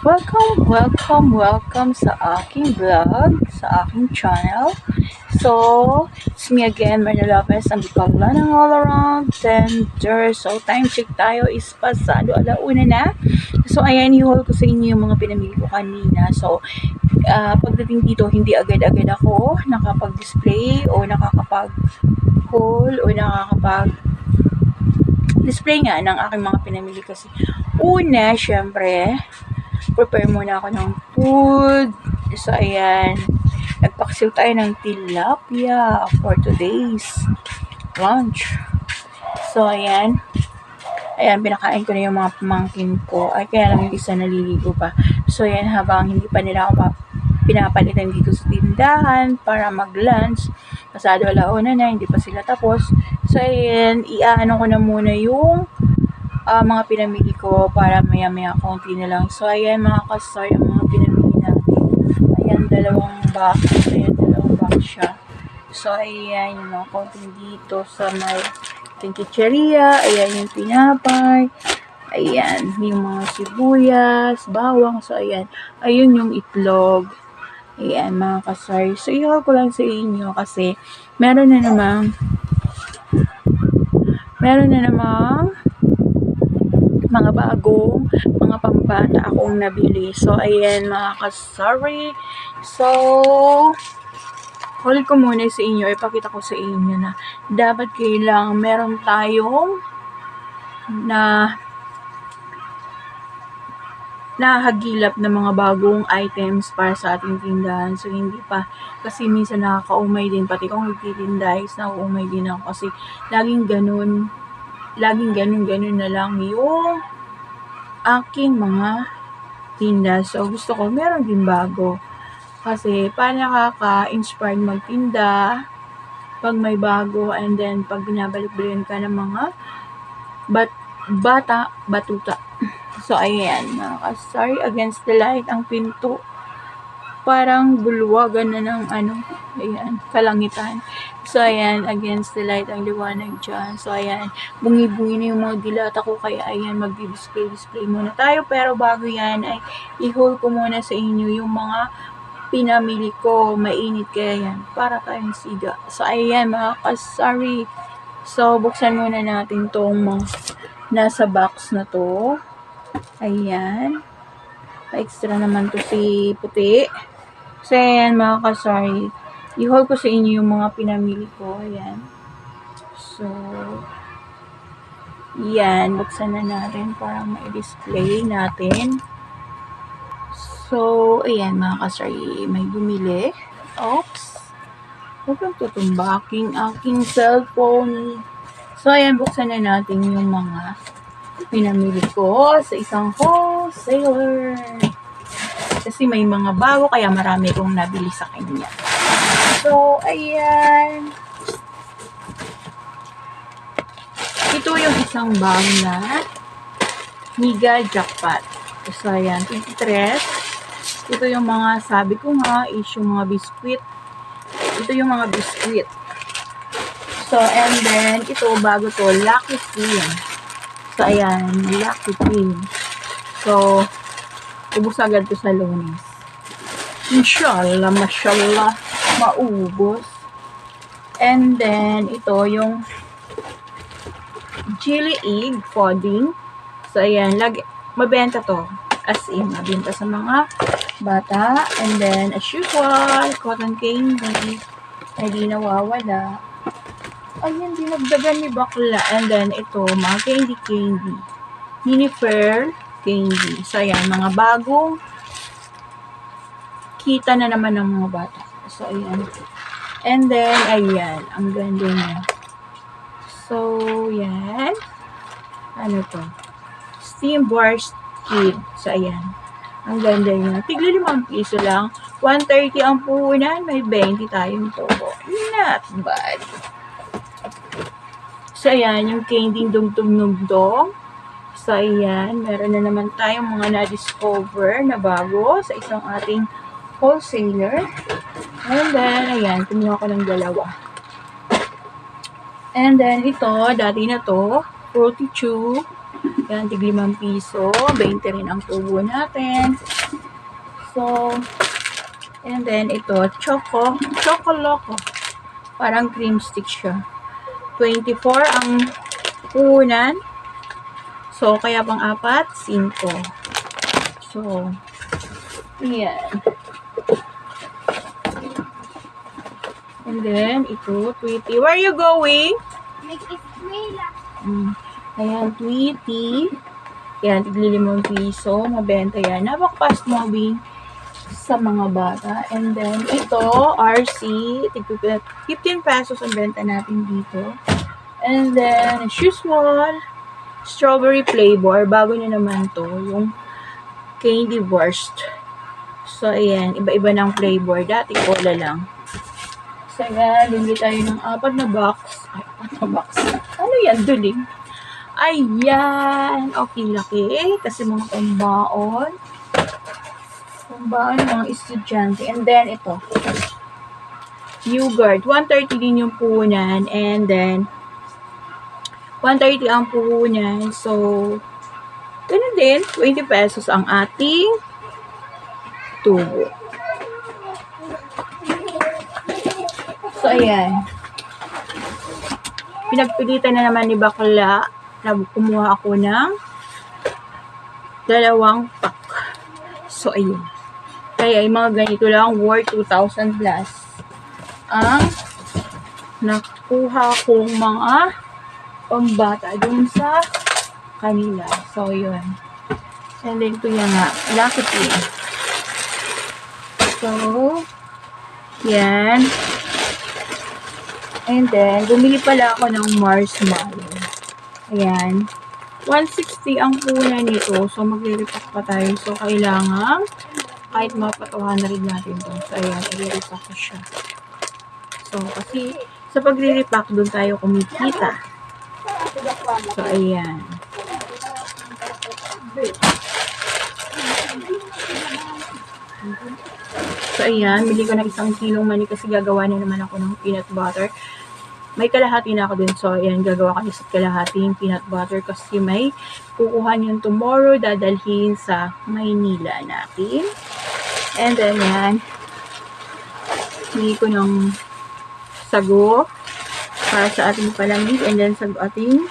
Welcome, welcome, welcome sa aking vlog, sa aking channel. So, it's me again, Marna Lopez, ang bikagla ng all around tender. So, time check tayo is pasado alauna na. So, ayan, i-haul ko sa inyo yung mga pinamili ko kanina. So, ah, pagdating dito, hindi agad-agad ako nakapag-display o nakakapag-haul o nakakapag display nga ng aking mga pinamili kasi una, syempre, prepare muna ako ng food. So, ayan. Nagpaksiw tayo ng tilapia for today's lunch. So, ayan. Ayan, pinakain ko na yung mga pamangkin ko. Ay, kaya lang yung isa naliligo pa. So, ayan, habang hindi pa nila ako pa pinapalitan dito sa tindahan para mag-lunch. Pasado alauna na, hindi pa sila tapos. So, ayan, iaano ko na muna yung ah, mga pinamili ko para maya-maya konti na lang. So, ayan mga kasar, ang mga pinamili natin. Ayan, dalawang box. Ayan, dalawang box siya. So, ayan, yung mga konti dito sa may tinkitcheria. Ayan yung pinapay. Ayan, yung mga sibuyas, bawang. So, ayan. Ayun yung itlog. Ayan, mga kasar. So, ihaw ko lang sa inyo kasi meron na namang meron na namang mga bagong mga pambata akong nabili. So, ayan mga kasari. So, ulit ko muna sa inyo, ipakita ko sa inyo na dapat kailang meron tayong na nahagilap ng mga bagong items para sa ating tindahan. So, hindi pa. Kasi minsan nakakaumay din. Pati kung nagtitinda is nakakaumay din ako. Kasi laging ganun. Laging ganun-ganun na lang yung aking mga tinda. So, gusto ko meron din bago. Kasi, paano nakaka-inspired magtinda pag may bago and then pag binabalik-balikan ka ng mga bat bata, batuta. So, ayan, mga kas- sorry, against the light, ang pinto, parang bulwagan na ng ano, ayan, kalangitan. So, ayan, against the light, ang liwanag dyan. So, ayan, bungi-bungi na yung mga dilata ko, kaya ayan, mag-display-display muna tayo. Pero bago yan, ay i-haul ko muna sa inyo yung mga pinamili ko, mainit kaya yan, para tayong siga. So, ayan, mga kasari. So, buksan muna natin tong mga nasa box na to. Ayan. Pa-extra naman to si puti. So, ayan mga kasari. I-haul ko sa inyo yung mga pinamili ko. Ayan. So, yan. Buksan na natin para ma-display natin. So, ayan mga kasari. May bumili. Oops. Huwag kang tutumbaking aking cellphone. So, ayan. Buksan na natin yung mga pinamili ko sa isang wholesaler. Kasi may mga bago, kaya marami kong nabili sa kanya. So, ayan. Ito yung isang bag na Miga Jackpot. So, ayan, 23. Ito yung mga, sabi ko nga, is yung mga biskwit. Ito yung mga biskwit. So, and then, ito, bago to, Lucky Queen. So, ayan, Lucky Queen. So, ubus agad to sa lunes. Inshallah, mashallah, maubos. And then, ito yung chili egg pudding. So, ayan, lagi, mabenta to. As in, mabenta sa mga bata. And then, as usual, cotton candy. Ay, di nawawala. Ayun, dinagdagan ni bakla. And then, ito, mga candy candy. Mini Fair candy. So, ayan, mga bagong kita na naman ng mga bata. So, ayan. And then, ayan, ang ganda niya. So, yan. Ano to? Steam Bars Kid. So, ayan. Ang ganda niya. Tigli limang piso lang. 130 ang puhunan. May 20 tayong tubo. Not bad. So, ayan, yung candy dugtong-nugtong. So, ayan, meron na naman tayong mga na-discover na bago sa isang ating wholesaler. And then, ayan, kumuha ko ng dalawa. And then, ito, dati na to, Fruity Chew. Yan, tig 5 piso. 20 rin ang tubo natin. So, and then ito, choco. Choco loco. Parang cream stick siya. 24 ang puhunan. So, kaya pang apat, 5. So, yan. And then, ito, Tweety. Where are you going? Mm. Ayan, Tweety. Yan, tigli limang piso. Mabenta yan. Napaka-fast moving sa mga bata. And then, ito, RC. tig 15 pesos ang benta natin dito. And then, as usual, strawberry flavor. Bago na naman to. Yung candy burst. So, ayan. Iba-iba ng flavor. Dati, cola lang. So, ayan. Bumili tayo ng apat na box. Ay, apat na box. Ano yan? Duling. Ayan. Okay, laki. Kasi mga. Pambaon ng mga estudyante. And then, ito. Yogurt. 130 din yung puhunan. And then, 130 ang puhunan. So, ganun din. 20 pesos ang ating tubo. So, ayan. Pinagpilitan na naman ni Bakla na kumuha ako ng dalawang pack. So, ayun. Kaya yung mga ganito lang, worth 2,000 plus. Ang nakuha kong mga pambata dun sa kanila. So, yun. And then, ito yan nga. Lucky. So, yan. And then, bumili pala ako ng marshmallow. Ayan. 160 ang puna nito. So, magre-repack pa tayo. So, kailangan kahit na rin natin to. So, ayan. I-repack ko siya. So, kasi sa pagre-repack, doon tayo kumikita. So, ayan. So, ayan. Bili ko ng isang kilong mani kasi gagawa na naman ako ng peanut butter. May kalahati na ako dun. So, ayan. Gagawa ko isa kalahati yung peanut butter kasi may kukuha yun tomorrow. Dadalhin sa Maynila natin. And then, yan. Bili ko ng sago para sa ating palamig. And then, sa ating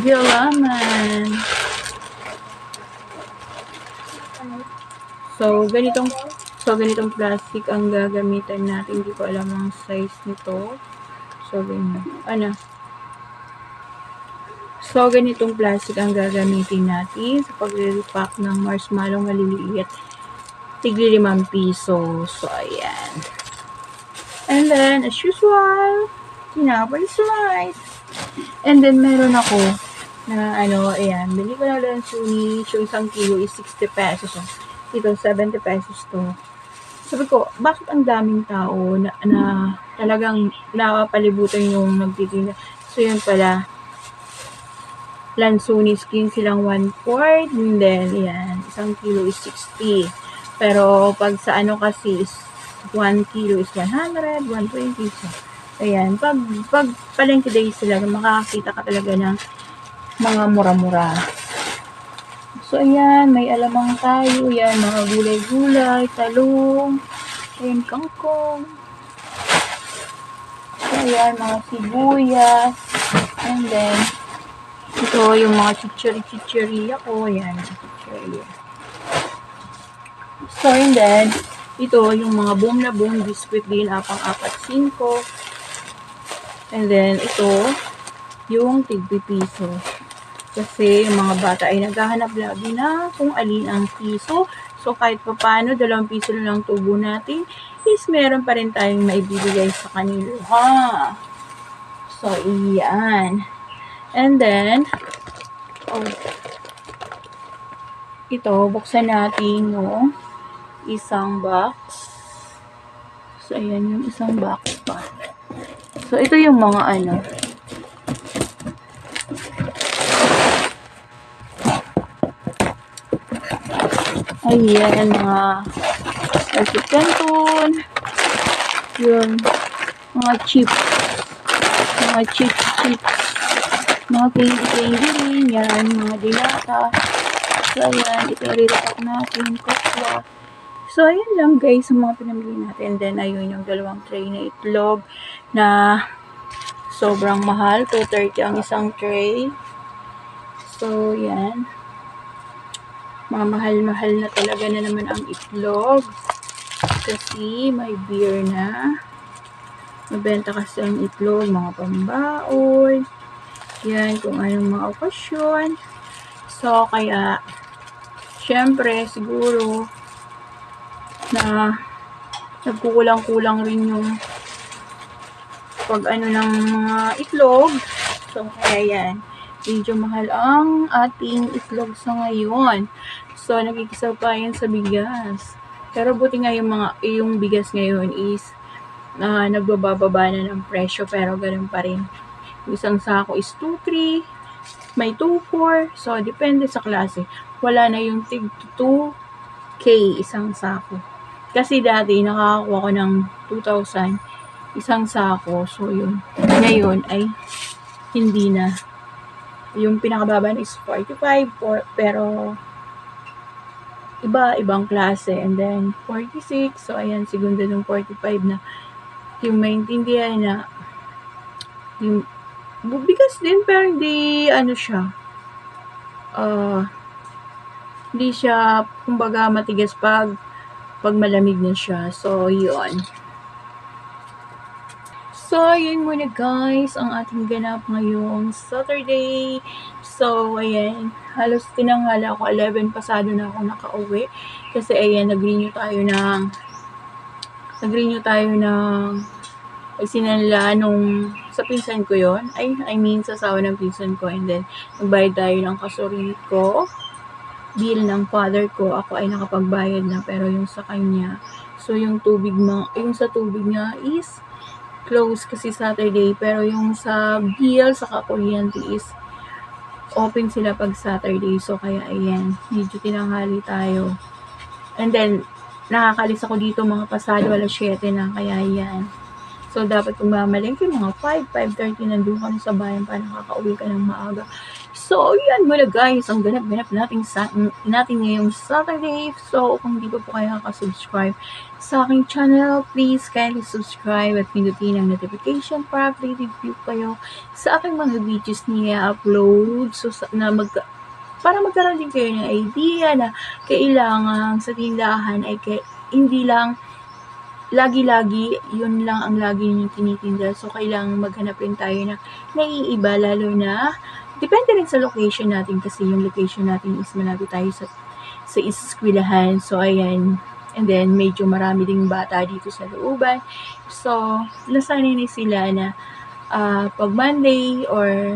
gulaman. So, ganitong So, ganitong plastic ang gagamitan natin. Hindi ko alam ang size nito. So, ganyan. Ano? So, ganitong plastic ang gagamitin natin sa pag-repack ng marshmallow maliliit. Tigli 5 piso. So, ayan. And then, as usual, tinapay slice. And then, meron ako na ano, ayan, bili ko na lang suni. So, isang kilo is 60 pesos. So, ito, 70 pesos to sabi ko, bakit ang daming tao na, na talagang nakapalibutan yung nagtitinda? So, yun pala, Lansuni skin silang 1 quart, and then, yan, isang kilo is 60. Pero, pag sa ano kasi, is 1 kilo is 100, 120. So, ayan, pag, pag palengke day sila, makakakita ka talaga ng mga mura-mura. So, ayan, may alamang tayo. Yan, mga gulay-gulay, talong, ayan, kangkong. So, ayan, mga sibuyas. And then, ito yung mga chichiri-chichiri ako. Ayan, chichiri. So, and then, ito yung mga boom na boom biscuit din, apang-apat, 5. And then, ito, yung tigpi piso. Kasi yung mga bata ay naghahanap lagi na kung alin ang piso. So, kahit pa paano, dalawang piso lang tubo natin, is meron pa rin tayong maibibigay sa kanila. Ha? So, iyan. And then, oh, ito, buksan natin yung isang box. So, ayan yung isang box pa. So, ito yung mga ano, Ayan, mga Kasi canton. Yun. Mga chips. Mga chips, chips. mga candy-candy rin, yan, mga dilata. So, ayan, ito irirepack natin, kokwa. So, ayan lang guys, sa mga pinamili natin. Then, ayun yung dalawang tray na itlog na sobrang mahal. 230 ang isang tray. So, yan. Mga mahal-mahal na talaga na naman ang itlog. Kasi may beer na. Mabenta kasi ang itlog, mga pambaon. Yan, kung anong mga okasyon. So, kaya, syempre, siguro, na nagkukulang-kulang rin yung pag ano ng mga itlog. So, kaya yan. Medyo mahal ang ating itlog sa ngayon. So, nagkikisaw pa yan sa bigas. Pero buti nga yung mga, yung bigas ngayon is na nagbababa na ng presyo pero ganun pa rin. Isang sako is 2.3, may 2.4, so depende sa klase. Wala na yung tig 2K isang sako. Kasi dati nakakakuha ko ng 2,000 isang sako. So yun. Ngayon ay hindi na. Yung pinakababa is 45 for, pero iba ibang klase and then 46 so ayan segundo ng 45 na yung maintindihan na yung bigas din pero hindi ano siya uh, hindi siya kumbaga matigas pag pag malamig na siya so yun So, yun muna guys, ang ating ganap ngayong Saturday. So, ayan, halos tinanghala ako, 11 pasado na ako nakauwi. Kasi ayan, nag-renew tayo ng, nag-renew tayo ng, sinanla nung, sa pinsan ko yon ay, I mean, sa sawa ng pinsan ko. And then, nagbayad tayo ng kasuri ko, bill ng father ko, ako ay nakapagbayad na, pero yung sa kanya, so yung tubig, ma, yung sa tubig niya is, close kasi Saturday. Pero yung sa bill, sa kuryente is open sila pag Saturday. So, kaya ayan, medyo tinanghali tayo. And then, nakakalis ako dito mga pasado, alas 7 na. Kaya ayan. So, dapat kung mamalengke, mga 5, 5.30 nandun ka na sa bayan para nakaka-uwi ka ng maaga. So, yan muna guys, ang ganap-ganap natin, sa, natin ngayong Saturday. So, kung hindi pa po kayo nakasubscribe sa aking channel, please kindly subscribe at pindutin ang notification para updated view kayo sa aking mga videos niya upload. So, na mag, para magkaroon din kayo ng idea na kailangan sa tindahan ay kay, hindi lang lagi-lagi, yun lang ang lagi ninyong tinitinda. So, kailangan maghanap rin tayo na naiiba, lalo na, depende rin sa location natin kasi yung location natin is malapit tayo sa, sa iskwilahan. So, ayan. And then, medyo marami ding bata dito sa looban. So, nasanay na sila na uh, pag Monday or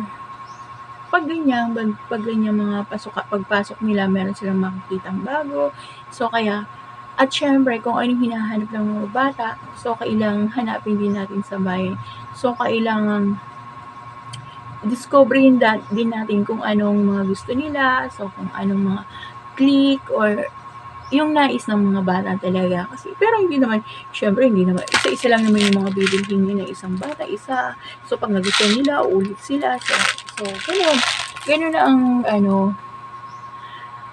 pag ganyan, pag, pag ganyan mga pasok, pagpasok nila, meron silang makikitang bago. So, kaya, at syempre, kung anong hinahanap ng mga bata, so kailangan hanapin din natin sa bayan. So, kailangan discoverin din natin kung anong mga gusto nila, so kung anong mga click or yung nais ng mga bata talaga. Kasi, pero hindi naman, syempre, hindi naman, isa-isa lang naman yung mga bibilhin nyo ng isang bata, isa. So, pag nagustuhan nila, ulit sila. So, so ganun. Ganun na ang, ano,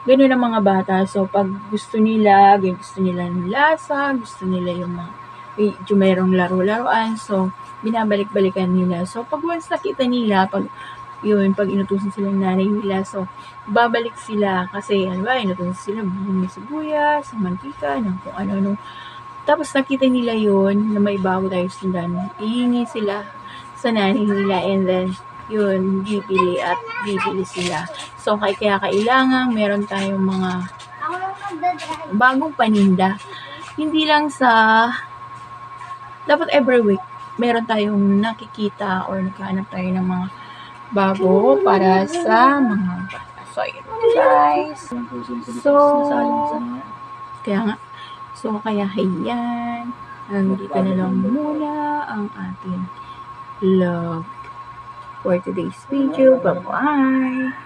ganun ang mga bata. So, pag gusto nila, gusto nila ng lasa, gusto nila yung mga, medyo mayroong laro-laruan. So, binabalik-balikan nila. So, pag once nakita nila, pag, yun, pag inutusan sila ng nanay nila, so, babalik sila. Kasi, ano ba, inutusan sila, bumili sibuyas, mantika, ng kung ano-ano. Tapos, nakita nila yun, na may bago tayo sindan. Ihingi sila sa nanay nila, and then, yun, bibili at bibili sila. So, kaya, kaya kailangan meron tayong mga bagong paninda. Hindi lang sa, dapat every week, meron tayong nakikita or nagkahanap tayo ng mga bago para sa mga bata. So, yun guys. So, kaya nga, so, kaya hayan, nandito na lang muna ang ating love for today's video. Bye-bye!